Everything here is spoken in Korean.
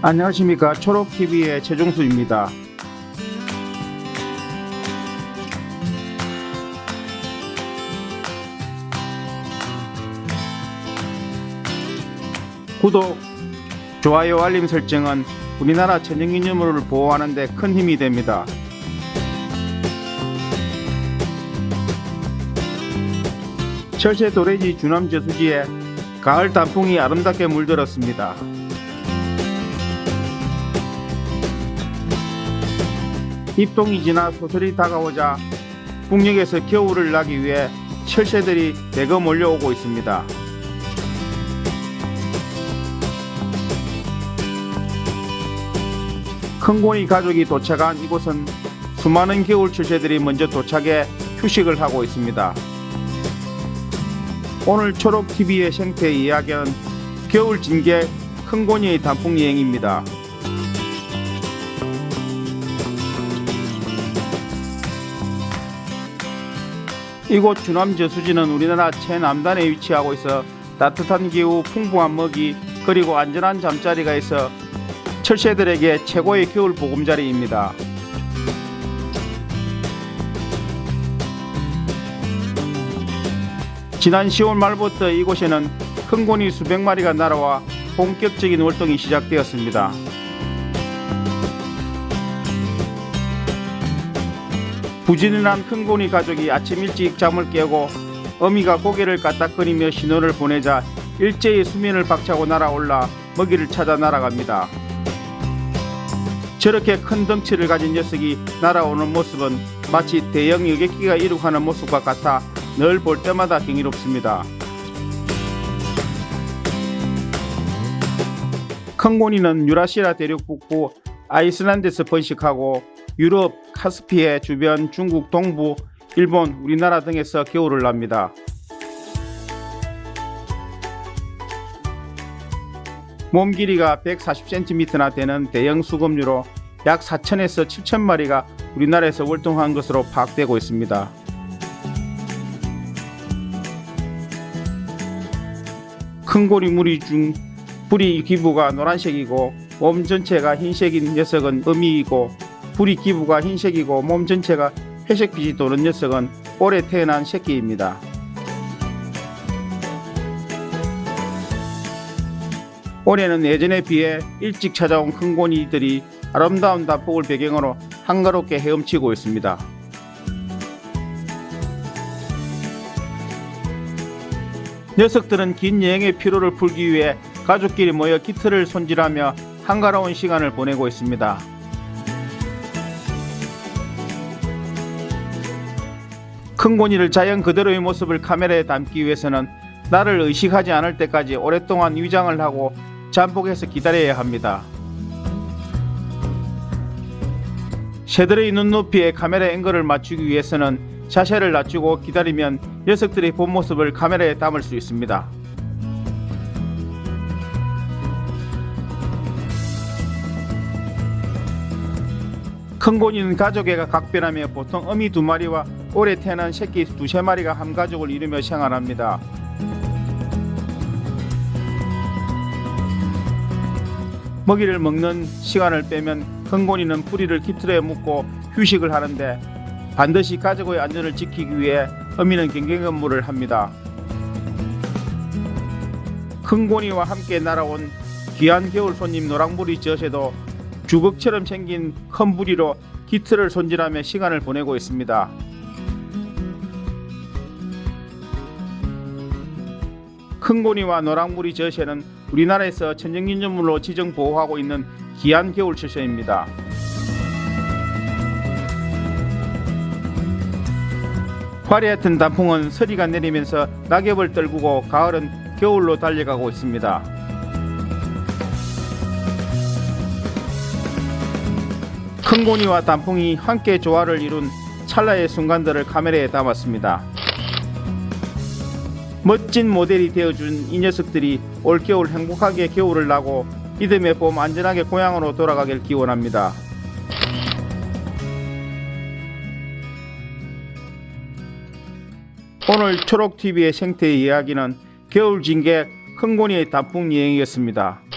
안녕하십니까 초록TV의 최종수입니다. 구독, 좋아요, 알림 설정은 우리나라 천연기념물을 보호하는 데 큰 힘이 됩니다. 철새 도래지 주남 저수지에 가을 단풍이 아름답게 물들었습니다. 입동이 지나 소설이 다가오자 북녘에서 겨울을 나기 위해 철새들이 대거 몰려오고 있습니다. 큰고니 가족이 도착한 이곳은 수많은 겨울 철새들이 먼저 도착해 휴식을 하고 있습니다. 오늘 초록TV의 생태 이야기는 겨울 진계 큰고니의 단풍 여행입니다. 이곳 주남 저수지는 우리나라 최남단에 위치하고 있어 따뜻한 기후, 풍부한 먹이, 그리고 안전한 잠자리가 있어 철새들에게 최고의 겨울 보금자리입니다. 지난 10월 말부터 이곳에는 큰 고니 수백 마리가 날아와 본격적인 활동이 시작되었습니다. 부지런한 큰고니 가족이 아침 일찍 잠을 깨고 어미가 고개를 까딱거리며 신호를 보내자 일제히 수면을 박차고 날아올라 먹이를 찾아 날아갑니다. 저렇게 큰 덩치를 가진 녀석이 날아오는 모습은 마치 대형 여객기가 이륙하는 모습과 같아 늘 볼 때마다 경이롭습니다. 큰 고니는 유라시아 대륙 북부 아이슬란드에서 번식하고 유럽, 카스피해 주변, 중국 동부, 일본, 우리나라 등에서 겨울을 납니다. 몸 길이가 140cm나 되는 대형 수검류로 약 4천에서 7천 마리가 우리나라에서 월동한 것으로 파악되고 있습니다. 큰 고리 무리 중 뿌리 기부가 노란색이고 몸 전체가 흰색인 녀석은 어미이고 뿌리 기부가 흰색이고 몸 전체가 회색빛이 도는 녀석은 올해 태어난 새끼입니다. 올해는 예전에 비해 일찍 찾아온 큰 고니들이 아름다운 단풍을 배경으로 한가롭게 헤엄치고 있습니다. 녀석들은 긴 여행의 피로를 풀기 위해 가족끼리 모여 기틀을 손질하며 한가로운 시간을 보내고 있습니다. 큰 고니를 자연 그대로의 모습을 카메라에 담기 위해서는 나를 의식하지 않을 때까지 오랫동안 위장을 하고 잠복해서 기다려야 합니다. 새들의 눈높이에 카메라 앵글을 맞추기 위해서는 자세를 낮추고 기다리면 녀석들의 본 모습을 카메라에 담을 수 있습니다. 큰 고니는 가족애가 각별하며 보통 어미 두 마리와 올해 태어난 새끼 두세 마리가 한 가족을 이루며 생활합니다. 먹이를 먹는 시간을 빼면 큰고니는 뿌리를 기틀에 묶고 휴식을 하는데 반드시 가족의 안전을 지키기 위해 어미는 경계 근무를 합니다. 큰고니와 함께 날아온 귀한 겨울 손님 노랑부리 젖에도 주걱처럼 생긴 큰 부리로 기틀을 손질하며 시간을 보내고 있습니다. 큰고니와 노랑무리 젖새는 우리나라에서 천연기념물로 지정 보호하고 있는 귀한 겨울 철새입니다. 화려했던 단풍은 서리가 내리면서 낙엽을 떨구고 가을은 겨울로 달려가고 있습니다. 큰 고니와 단풍이 함께 조화를 이룬 찰나의 순간들을 카메라에 담았습니다. 멋진 모델이 되어준 이 녀석들이 올겨울 행복하게 겨울을 나고 이듬해 봄 안전하게 고향으로 돌아가길 기원합니다. 오늘 초록TV의 생태 이야기는 겨울 진계 큰고니의 단풍 여행이었습니다.